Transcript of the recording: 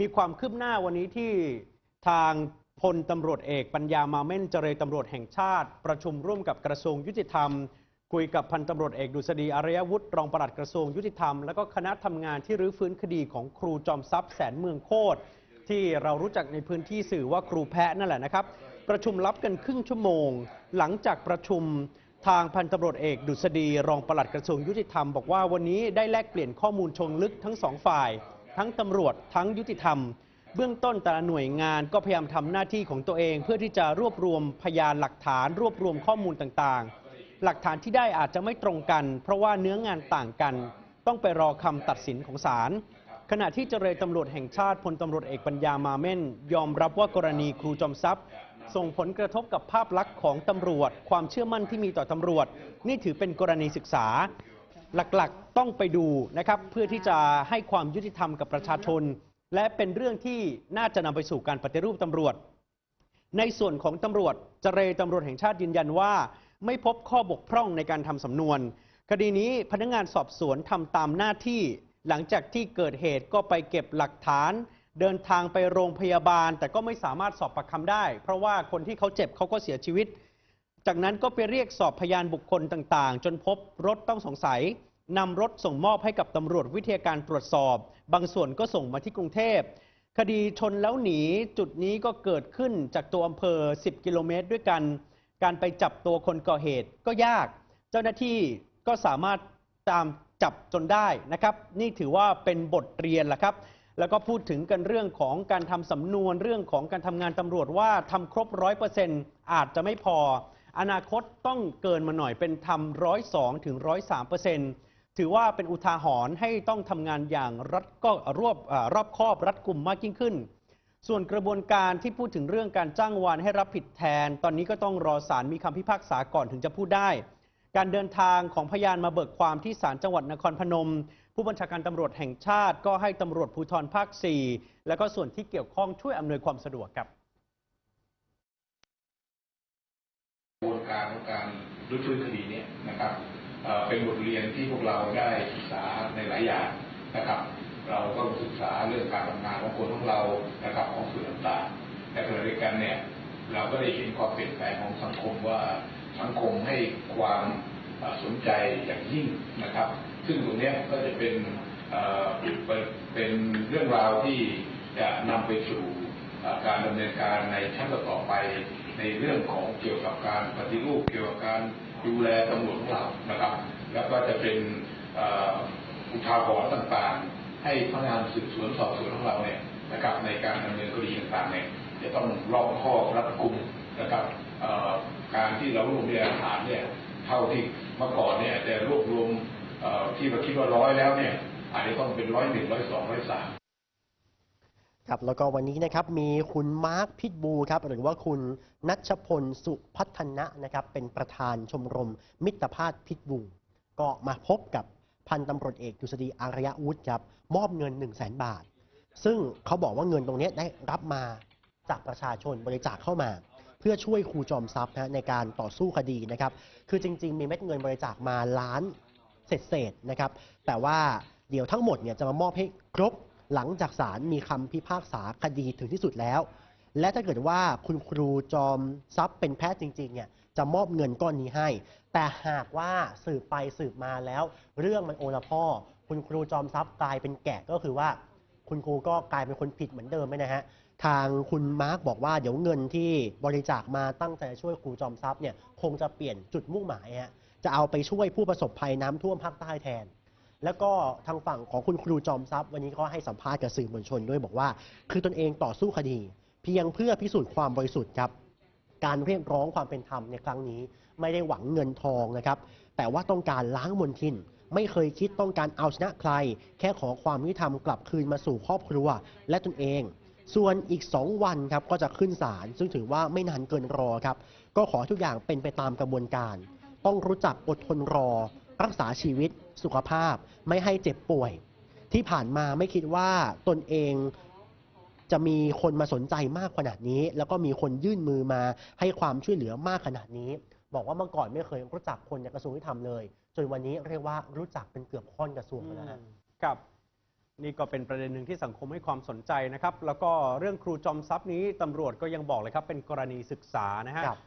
มีความคืบหน้าวันนี้ที่ทางพลตำรวจเอกปัญญามาเม่นเจรตำรวจแห่งชาติ ประชุมร่วมกับกระทรวงยุติธรรม คุยกับพันตำรวจเอกดุษฎีอารยวุฒิรองปลัดกระทรวงยุติธรรม แล้วก็คณะทำงานที่รื้อฟื้นคดีของครูจอมทรัพย์แสนเมืองโคตรที่เรารู้จักในพื้นที่สื่อว่าครูแพะนั่นแหละนะครับ ประชุมลับกันครึ่งชั่วโมง หลังจากประชุมทางพันตำรวจเอกดุษฎีรองปลัดกระทรวงยุติธรรมบอกว่าวันนี้ได้แลกเปลี่ยนข้อมูลชงลึกทั้งสองฝ่าย ทั้งตำรวจทั้งยุติธรรม เบื้องต้นแต่ละหน่วยงานก็พยายามทำหน้าที่ของตัวเอง เพื่อที่จะรวบรวมพยานหลักฐาน รวบรวมข้อมูลต่างๆ หลักฐานที่ได้อาจจะไม่ตรงกัน เพราะว่าเนื้องานต่างกัน ต้องไปรอคำตัดสินของศาลขณะที่เจรตำรวจแห่งชาติพลตำรวจเอกปัญญามาเม่น ยอมรับว่ากรณีครูจอมทรัพย์ ส่งผลกระทบกับภาพลักษณ์ของตำรวจ ความเชื่อมั่นที่มีต่อตำรวจ นี่ถือเป็นกรณีศึกษา หลักๆต้องไปดูนะครับเพื่อที่จะให้ความยุติธรรมกับประชาชน และเป็นเรื่องที่น่าจะนำไปสู่การปฏิรูปตำรวจ ในส่วนของตำรวจเจรตำรวจแห่งชาติยืนยันว่า ไม่พบข้อบกพร่องในการทำสำนวน คดีนี้พนักงานสอบสวนทำตามหน้าที่ หลังจากที่เกิดเหตุก็ไปเก็บหลักฐาน เดินทางไปโรงพยาบาล แต่ก็ไม่สามารถสอบปากคำได้ เพราะว่าคนที่เขาเจ็บเขาก็เสียชีวิต จากนั้นก็ไปเรียกสอบพยานบุคคลต่างๆ จนพบรถต้องสงสัยนำรถส่งมอบให้กับตำรวจวิทยาการตรวจสอบ บางส่วนก็ส่งมาที่กรุงเทพ คดีชนแล้วหนีจุดนี้ก็เกิดขึ้นจากตัวอำเภอ 10 กิโลเมตรด้วยกัน การไปจับตัวคนก่อเหตุก็ยาก เจ้าหน้าที่ก็สามารถตามจับจนได้นะครับ นี่ถือว่าเป็นบทเรียนแหละครับ แล้วก็พูดถึงกันเรื่องของการทำสำนวนเรื่องของการทำงานตำรวจว่าทำครบร้อยเปอร์เซ็นต์อาจจะไม่พอ อนาคตต้องเกินมาหน่อยเป็นทำร้อยสองถึงร้อยสามเปอร์เซ็นต์ถือว่าเป็นอุทาหรณ์ให้ต้องทำงานอย่างรัดก็รวบอรอบครอบรัดกลุ่มมากยิ่งขึ้น ส่วนกระบวนการที่พูดถึงเรื่องการจ้างวานให้รับผิดแทน ตอนนี้ก็ต้องรอศาลมีคำพิพากษาก่อนถึงจะพูดได้ การเดินทางของพยานมาเบิกความที่ศาลจังหวัดนครพนม ผู้บัญชาการตำรวจแห่งชาติ ก็ให้ตำรวจภูธรภาค 4 แล้วก็ส่วนที่เกี่ยวข้องช่วยอำนวยความสะดวกครับ กระบวนการของการรื้อฟื้นคดีนี่ยนะครับเป็นบทเรียนที่พวกเราได้ศึกษาในหลายอย่างนะครับ เราก็ศึกษาเรื่องการทำงานของคนของเรานะครับของสื่อต่างๆแต่ขณะเดียวกันเนี่ยเราก็ได้เห็นความเปลี่ยนแปลงของสังคมว่าสังคมให้ความสนใจอย่างยิ่งนะครับ ซึ่งตรงนี้ก็จะเป็นเป็นเป็นเรื่องราวที่จะนำไปสู่การดำเนินการในชั้นต่อไป ในเรื่องของเกี่ยวกับการปฏิรูปเกี่ยวกับการดูแลตำรวจของเรานะครับ แล้วก็จะเป็นอุทาหรณ์ต่างๆ ให้พนักงานสืบสวนสอบสวนของเราเนี่ยนะครับในการดำเนินคดีต่างๆเนี่ยจะต้องรอบคอบรัดกุมนะครับการที่เรารวบรวมพยานหลักฐานเนี่ยเท่าที่เมื่อก่อนเนี่ยจะรวบรวมที่เราคิดว่าร้อยแล้วเนี่ยอาจจะต้องเป็นร้อยหนึ่งร้อยสองร้อยสาม ครับแล้วก็วันนี้นะครับมีคุณมาร์คพิทบูครับหรือว่าคุณนัชพลสุพัฒนะนะครับเป็นประธานชมรม มิตรภาพพิทบูก็มาพบกับพันตำรวจเอกดุษฎีอารยวุฒิครับมอบเงิน 1 0 0 0 0แบาท ซึ่งเขาบอกว่าเงินตรงนี้ได้รับมาจากประชาชนบริจาคเข้ามา เพื่อช่วยครูจอมทรัพย์นะในการต่อสู้คดีนะครับคือจริง ๆ มีเม็ดเงินบริจาคมาล้านเศษๆนะครับแต่ว่าเดี๋ยวทั้งหมดเนี่ยจะมามอบให้ครบ หลังจากศาลมีคำพิพากษาคดีถึงที่สุดแล้ว และถ้าเกิดว่าคุณครูจอมทรัพย์เป็นแพทย์จริงๆเนี่ยจะมอบเงินก้อนนี้ให้ แต่หากว่าสืบไปสืบมาแล้ว เรื่องมันโอละพ่อ คุณครูจอมทรัพย์กลายเป็นแกะก็คือว่า คุณครูก็กลายเป็นคนผิดเหมือนเดิมไหมนะฮะทางคุณมาร์กบอกว่าเดี๋ยวเงินที่บริจาคมาตั้งใจช่วยครูจอมทรัพย์เนี่ยคงจะเปลี่ยนจุดมุ่งหมายฮะจะเอาไปช่วยผู้ประสบภัยน้ำท่วมภาคใต้แทน แล้วก็ทางฝั่งของคุณครูจอมทรัพย์ วันนี้ก็ให้สัมภาษณ์กับสื่อมวลชนด้วยบอกว่า คือตนเองต่อสู้คดี เพียงเพื่อพิสูจน์ความบริสุทธิ์ครับการเรียกร้องความเป็นธรรมในครั้งนี้ ไม่ได้หวังเงินทองนะครับ แต่ว่าต้องการล้างมลทิน ไม่เคยคิดต้องการเอาชนะใคร แค่ขอความยุติธรรมกลับคืนมาสู่ครอบครัว และตนเอง ส่วนอีก 2 วันครับก็จะขึ้นศาลซึ่งถือว่าไม่นานเกินรอครับ ก็ขอทุกอย่างเป็นไปตามกระบวนการ ต้องรู้จักอดทนรอ รักษาชีวิตสุขภาพไม่ให้เจ็บป่วย ที่ผ่านมาไม่คิดว่าตนเองจะมีคนมาสนใจมากขนาดนี้ แล้วก็มีคนยื่นมือมาให้ความช่วยเหลือมากขนาดนี้ บอกว่าเมื่อก่อนไม่เคยรู้จักคนในกระทรวงยุติธรรมเลย จนวันนี้เรียกว่ารู้จักเป็นเกือบค่อนกระทรวงไปแล้วฮะครับนี่ก็เป็นประเด็นหนึ่งที่สังคมให้ความสนใจนะครับ แล้วก็เรื่องครูจอมทรัพย์นี้ตำรวจก็ยังบอกเลยครับเป็นกรณีศึกษานะฮะครับ